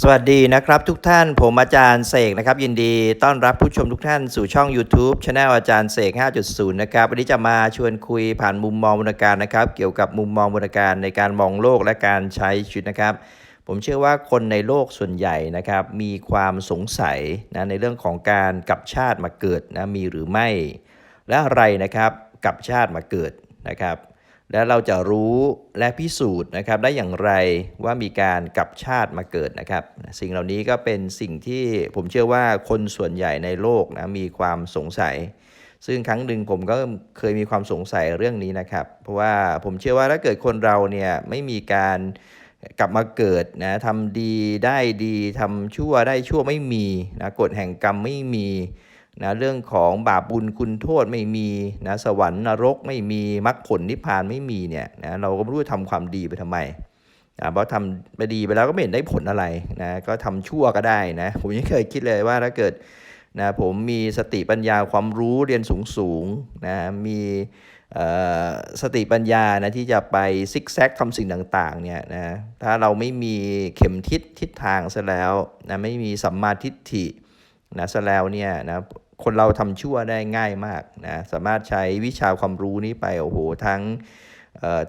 สวัสดีนะครับทุกท่านผมอาจารย์เสกนะครับ ยินดีต้อนรับผู้ชมทุกท่านสู่ช่อง YouTube Channel อาจารย์เสก 5.0 นะครับ วันนี้จะมาชวนคุยผ่านมุมมองบรรณการนะครับ เกี่ยวกับมุมมองบรรณการในการมองโลกและการใช้ชีวิตนะครับ ผมเชื่อว่าคนในโลกส่วนใหญ่นะครับ มีความสงสัยนะในเรื่องของการกลับชาติมาเกิดนะมีหรือไม่ และอะไรนะครับกลับชาติมาเกิดนะครับ แล้วเราจะรู้และพิสูจน์นะครับได้อย่างไรว่ามีการกลับชาติมาเกิดนะครับ สิ่งเหล่านี้ก็เป็นสิ่งที่ผมเชื่อว่าคนส่วนใหญ่ในโลกนะมีความสงสัย ซึ่งครั้งหนึ่งผมก็เคยมีความสงสัยเรื่องนี้นะครับ เพราะว่าผมเชื่อว่าถ้าเกิดคนเราเนี่ยไม่มีการกลับมาเกิดนะทำดีได้ดีทำชั่วได้ชั่วไม่มีนะกฎแห่งกรรมไม่มี นะเรื่องของบาปบุญคุณโทษไม่มีนะสวรรค์นรกไม่มีมรรคผลนิพพานไม่มีเนี่ยนะเราก็ไม่รู้จะทำความดีไปทำไมนะเพราะทำไปดีไปแล้วก็ไม่เห็นได้ผลอะไรนะก็ทำชั่วก็ได้นะผมยังเคยคิดเลยว่าถ้าเกิดนะผมมีสติปัญญาความรู้เรียนสูงสูงนะมีเอ่อสติปัญญานะที่จะไปซิกแซกทำสิ่งต่างๆเนี่ยนะถ้าเราไม่มีเข็มทิศทิศทางซะแล้วนะไม่มีสัมมาทิฏฐิ นะซะแล้วเนี่ยนะคนเราทำชั่วได้ง่ายมากนะสามารถใช้วิชาความรู้นี้ไปโอ้โหทั้ง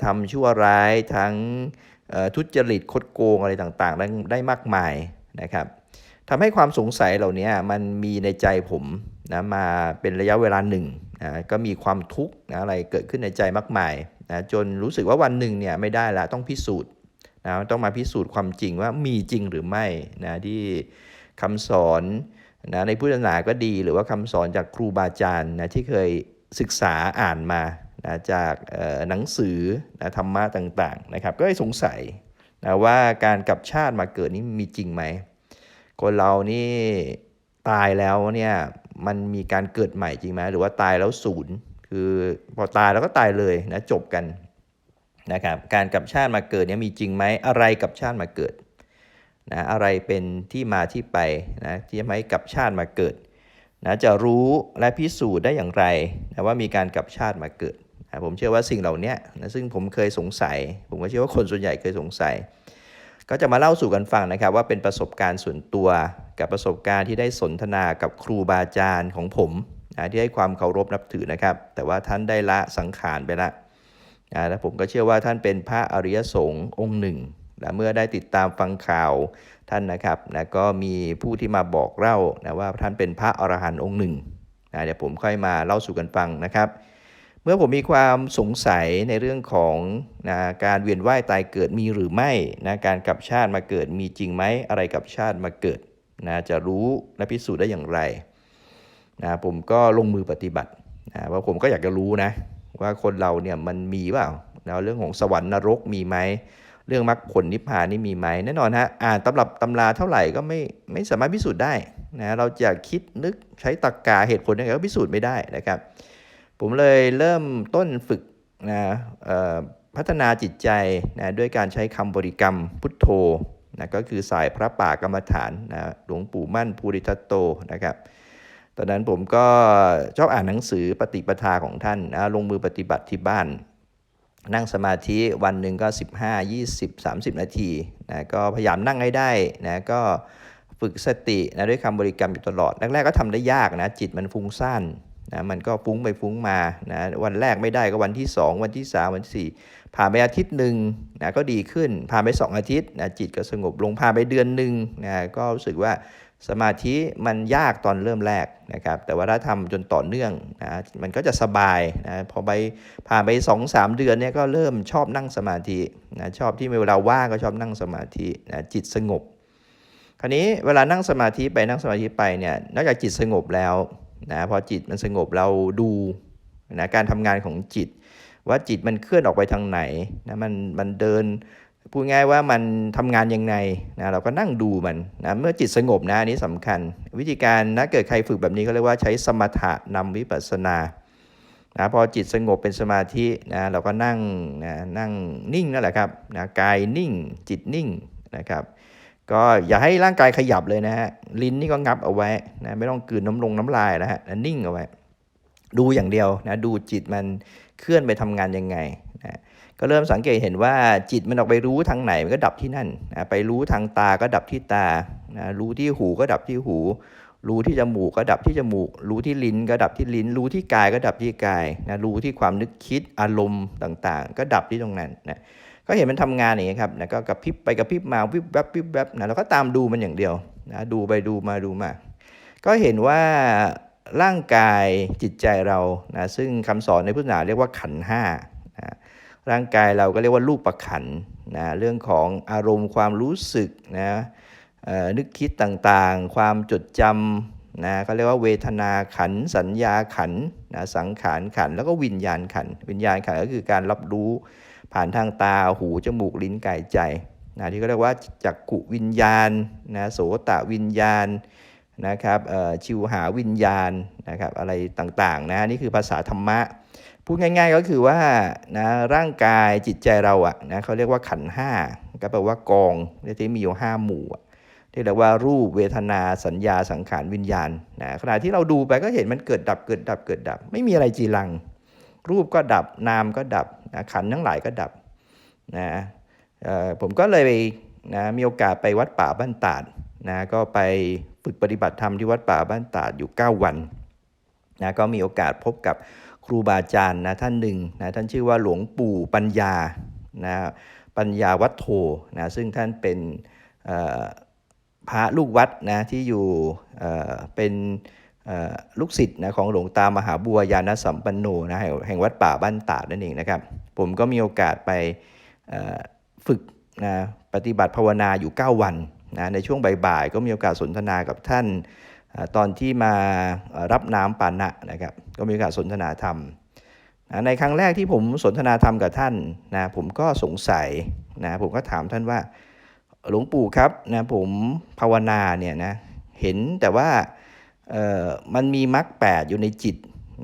ทำชั่วร้ายทั้งทุจริตคดโกงอะไรต่างๆ ได้ได้มากมายนะครับทำให้ความสงสัยเหล่านี้มันมีในใจผมนะมาเป็นระยะเวลาหนึ่งนะก็มีความทุกข์นะอะไรเกิดขึ้นในใจมากมายนะจนรู้สึกว่าวันหนึ่งเนี่ยไม่ได้ละต้องพิสูจน์นะต้องมาพิสูจน์ความจริงว่ามีจริงหรือไม่นะที่คำสอน นะในพุทธศาสนาก็ดีหรือว่าคำสอนจากครูบาอาจารย์นะที่เคยศึกษาอ่านมานะจากหนังสือนะธรรมะต่างๆนะครับก็สงสัยนะว่าการกลับชาติมาเกิดนี่มีจริงไหม คนเรานี่ตายแล้วเนี่ยมันมีการเกิดใหม่จริงไหมหรือว่าตายแล้วศูนย์คือพอตายแล้วก็ตายเลยนะจบกันนะครับการกลับชาติมาเกิดเนี่ยมีจริงไหมอะไรกลับชาติมาเกิด นะอะไรเป็นที่มาที่ไปนะที่ทำให้กลับชาติมาเกิดนะจะรู้และพิสูจน์ได้อย่างไรนะว่ามีการกลับชาติมาเกิดนะผมเชื่อว่าสิ่งเหล่านี้นะซึ่งผมเคยสงสัย ผมก็เชื่อว่าคนส่วนใหญ่เคยสงสัย ก็จะมาเล่าสู่กันฟังนะครับ ว่าเป็นประสบการณ์ส่วนตัวกับประสบการณ์ที่ได้สนทนากับครูบาอาจารย์ของผมนะที่ให้ความเคารพนับถือนะครับ แต่ว่าท่านได้ละสังขารไปละนะและผมก็เชื่อว่าท่านเป็นพระอริยสงฆ์องค์หนึ่ง และเมื่อได้ติดตามฟังข่าวท่านนะครับนะก็มีผู้ที่มาบอกเล่านะว่าท่านเป็นพระอรหันต์องค์หนึ่งนะเดี๋ยวผมค่อยมาเล่าสู่กันฟังนะครับ เมื่อผมมีความสงสัยในเรื่องของนะการเวียนว่ายตายเกิดมีหรือไม่นะการกลับชาติมาเกิดมีจริงไหมอะไรกลับชาติมาเกิดนะจะรู้และพิสูจน์ได้อย่างไรนะผมก็ลงมือปฏิบัตินะว่าผมก็อยากจะรู้นะว่าคนเราเนี่ยมันมีเปล่านะเรื่องของสวรรค์นรกมีไหม เรื่องมรรคผลนิพพานนี่มีไหมแน่นอนฮะอ่านตำรับตำราเท่าไหร่ก็ไม่ไม่สามารถพิสูจน์ได้นะเราจะคิดนึกใช้ตรรกกาเหตุผลยังไงก็พิสูจน์ไม่ได้นะครับ ผมเลยเริ่มต้นฝึกนะพัฒนาจิตใจนะด้วยการใช้คำบริกรรมพุทโธนะก็คือสายพระป่ากรรมฐานนะหลวงปู่มั่นภูริทัตโตนะครับตอนนั้นผมก็ชอบอ่านหนังสือปฏิปทาของท่านนะลงมือปฏิบัติที่บ้าน นั่งสมาธิวันหนึ่งก็ 15 20 30 นาทีนะก็พยายามนั่งให้ได้นะก็ฝึกสตินะด้วยคำบริกรรมอยู่ตลอด แรกๆก็ทำได้ยากนะจิตมันฟุ้งซ่านนะมันก็ฟุ้งไปฟุ้งมานะวันแรกไม่ได้ก็วันที่ 2 วันที่ 3 วันที่4ผ่านไปอาทิตย์หนึ่งนะก็ดีขึ้นผ่านไป 2 อาทิตย์นะจิตก็สงบลงผ่านไปเดือนหนึ่งนะก็รู้สึกว่า สมาธิมันยากตอนเริ่มแรกนะครับ แต่ว่าถ้าทำจนต่อเนื่องนะมันก็จะสบายนะพอไปผ่านไป2-3เดือนเนี่ยก็เริ่มชอบนั่งสมาธินะชอบที่เวลาว่างก็ชอบนั่งสมาธินะจิตสงบ คราวนี้เวลานั่งสมาธิไปนั่งสมาธิไปเนี่ยนอกจากจิตสงบแล้วนะพอจิตมันสงบเราดูนะการทำงานของจิต ว่าจิตมันเคลื่อนออกไปทางไหนนะมันมันเดิน พูดง่ายว่ามันทำงานยังไงนะเราก็นั่งดูมันนะเมื่อจิตสงบนะอันนี้สำคัญ วิธีการนะเกิดใครฝึกแบบนี้ก็เรียกว่าใช้สมถะนำวิปัสสนานะพอจิตสงบเป็นสมาธินะเราก็นั่งนะนั่งนิ่งนั่นแหละครับนะกายนิ่งจิตนิ่งนะครับก็อย่าให้ร่างกายขยับเลยนะฮะลิ้นนี่ก็งับเอาไว้นะไม่ต้องกืนน้ำลงน้ำลายนะฮะนะนิ่งเอาไว้ ดูอย่างเดียวนะดูจิตมันเคลื่อนไปทำงานยังไง นะก็เริ่มสังเกตเห็นว่าจิตมันออกไปรู้ทางไหนมันก็ดับที่นั่นนะไปรู้ทางตาก็ดับที่ตานะรู้ที่หูก็ดับที่หู รู้ที่จมูกก็ดับที่จมูก รู้ที่ลิ้นก็ดับที่ลิ้น รู้ที่กายก็ดับที่กายนะรู้ที่ความนึกคิดอารมณ์ต่างๆ ก็ดับที่ตรงนั้นนะก็เห็นมันทำงานอย่างนี้ครับนะก็กระพริบไปกระพริบมาวิบแวบวิบแวบนะเราก็ตามดูมันอย่างเดียวนะดูไปดูมาดูมา ก็เห็นว่าร่างกายจิตใจเรานะซึ่งคำสอนในพุทธศาสนาเรียกว่าขันห้า ร่างกายเราก็เรียกว่ารูปประขันนะเรื่องของอารมณ์ความรู้สึกนะนึกคิดต่างๆ ความจดจำนะเขาเรียกว่าเวทนาขัน สัญญาขันนะสังขารขัน แล้วก็วิญญาณขัน วิญญาณขันก็คือการรับรู้ผ่านทางตาหูจมูกลิ้นกายใจนะที่เขาเรียกว่าจักกุวิญญาณนะโสตะวิญญาณ นะครับชิวหาวิญญาณนะครับอะไรต่างๆนะนี่คือภาษาธรรมะ พูดง่าย ๆก็คือว่านะร่างกายจิตใจเราอะนะเขาเรียกว่าขันห้าก็แปลว่ากองที่มีอยู่ห้าหมู่ที่เรียกว่ารูปเวทนาสัญญาสังขารวิญญาณนะขณะที่เราดูไปก็เห็นมันเกิดดับเกิดดับเกิดดับ ไม่มีอะไรจีรัง รูปก็ดับนามก็ดับนะขันทั้งหลายก็ดับนะผมก็เลยนะมีโอกาสไปวัดป่าบ้านตาดนะก็ไป ฝึกปฏิบัติธรรมที่วัดป่าบ้านตาดอยู่ 9 วันนะก็มีโอกาสพบกับครูบาอาจารย์นะท่านหนึ่งนะท่านชื่อว่าหลวงปู่ปัญญานะปัญญาวัดโทนะซึ่งท่านเป็นพระลูกวัดนะที่อยู่เป็นลูกศิษย์นะของหลวงตามหาบัวยานสัมปันโนนะแห่งวัดป่าบ้านตาดนั่นเองนะครับ ผมก็มีโอกาสไปฝึกนะปฏิบัติภาวนาอยู่ 9 วัน นะในช่วงบ่ายๆก็มีโอกาสสนทนากับท่านตอนที่มารับน้ำปานะนะครับก็มีโอกาสสนทนาธรรมนะในครั้งแรกที่ผมสนทนาธรรมกับท่านนะผมก็สงสัยนะผมก็ถามท่านว่าหลวงปู่ครับนะผมภาวนาเนี่ยนะเห็นแต่ว่ามันมีมรรคแปดอยู่ในจิต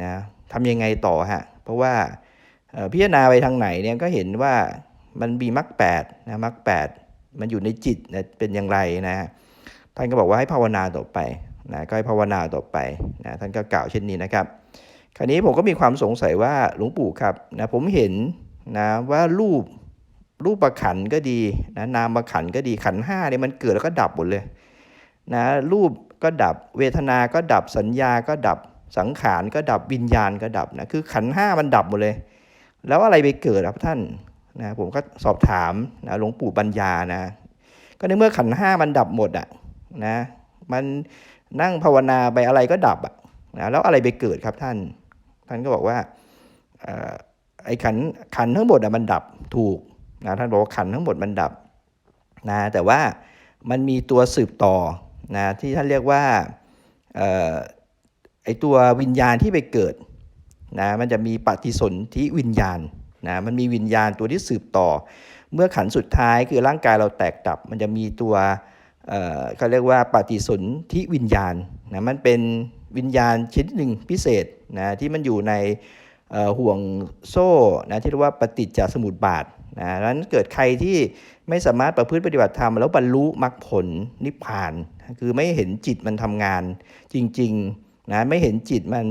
นะทำยังไงต่อฮะเพราะว่าพิจารณาไปทางไหนเนี่ยก็เห็นว่ามันมีมรรคแปดนะมรรคแปด มันอยู่ในจิตนะเป็นอย่างไรนะท่านก็บอกว่าให้ภาวนาต่อไปนะก็ให้ภาวนาต่อไปนะท่านก็กล่าวเช่นนี้นะครับ คราวนี้ผมก็มีความสงสัยว่าหลวงปู่ครับนะผมเห็นนะว่ารูปรูปประขันก็ดีนะนามประขันก็ดีขันห้าเนี่ยมันเกิดแล้วก็ดับหมดเลยนะรูปก็ดับเวทนา ก็ดับสัญญาก็ดับสังขารก็ดับวิญญาณก็ดับนะคือขันห้ามันดับหมดเลย แล้วอะไรไปเกิดครับท่าน นะผมก็สอบถามนะหลวงปู่ปัญญานะ ก็ในเมื่อขันห้ามันดับหมดอะนะมันนั่งภาวนาไปอะไรก็ดับอะนะแล้วอะไรไปเกิดครับท่าน ท่านก็บอกว่าไอ้ขันขันทั้งหมดอะมันดับถูกนะท่านบอกว่าขันทั้งหมดมันดับนะแต่ว่ามันมีตัวสืบต่อนะที่ท่านเรียกว่าเอ่อไอตัววิญญาณที่ไปเกิดนะมันจะมีปฏิสนธิวิญญาณ นะมันมีวิญญาณตัวที่สืบต่อ เมื่อขันสุดท้ายคือร่างกายเราแตกดับ มันจะมีตัวเอ่อเขาเรียกว่าปฏิสนธิวิญญาณนะมันเป็นวิญญาณชนิดหนึ่งพิเศษนะที่มันอยู่ในห่วงโซ่นะที่เรียกว่าปฏิจจสมุปบาทนะดังนั้นเกิดใครที่ไม่สามารถประพฤติปฏิบัติธรรมแล้วบรรลุมรรคผลนิพพาน คือไม่เห็นจิตมันทำงานจริงๆนะไม่เห็นจิตมัน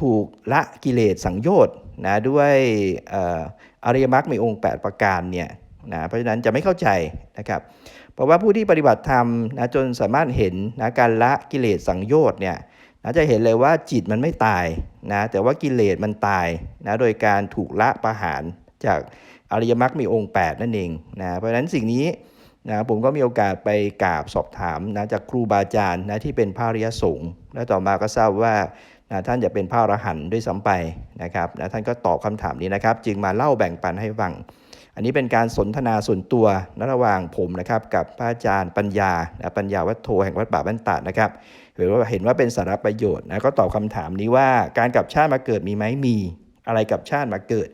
ถูกละกิเลสสังโยชน์ นะด้วยอริยมรรคมีองค์ 8 ประการเนี่ยนะเพราะฉะนั้นจะไม่เข้าใจนะครับเพราะว่าผู้ที่ปฏิบัติธรรมนะจนสามารถเห็นนะการละกิเลสสังโยชน์เนี่ยนะจะเห็นเลยว่าจิตมันไม่ตายนะแต่ว่ากิเลสมันตายนะโดยการถูกละประหารจากอริยมรรคมีองค์ 8 นั่นเองนะเพราะฉะนั้นสิ่งนี้นะผมก็มีโอกาสไปกราบสอบถามนะจากครูบาอาจารย์นะที่เป็นพระริยสงฆ์และต่อมาก็ทราบว่า นะท่านจะเป็นพระอรหันต์ด้วยซ้ำไปนะครับนะท่านก็ตอบคำถามนี้นะครับ จึงมาเล่าแบ่งปันให้ฟัง อันนี้เป็นการสนทนาส่วนตัวนะระหว่างผมนะครับกับพระอาจารย์ปัญญานะปัญญาวัฒโทแห่งวัดป่าบ้านตาดนะครับเห็นว่าเห็นว่าเป็นสาระประโยชน์นะก็ตอบคำถามนี้ว่าการกลับชาติมาเกิดมีไหมมีอะไรกลับชาติมาเกิด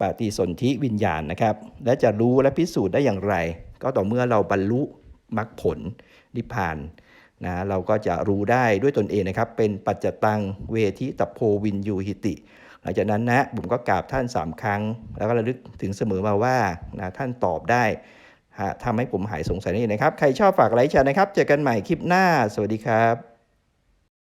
ปฏิสนธิวิญญาณนะครับ และจะรู้และพิสูจน์ได้อย่างไร ก็ต่อเมื่อเราบรรลุมรรคผลนิพพาน นะเราก็จะรู้ได้ด้วยตนเองนะครับ เป็นปัจจตังเวทิตโพวินยูหิติ หลังจากนั้นนะผมก็กราบท่านสามครั้ง แล้วก็ระลึกถึงเสมอมาว่านะท่านตอบได้ทำให้ผมหายสงสัยนี่นะครับ ใครชอบฝากไลค์แชร์นะครับ เจอกันใหม่คลิปหน้า สวัสดีครับ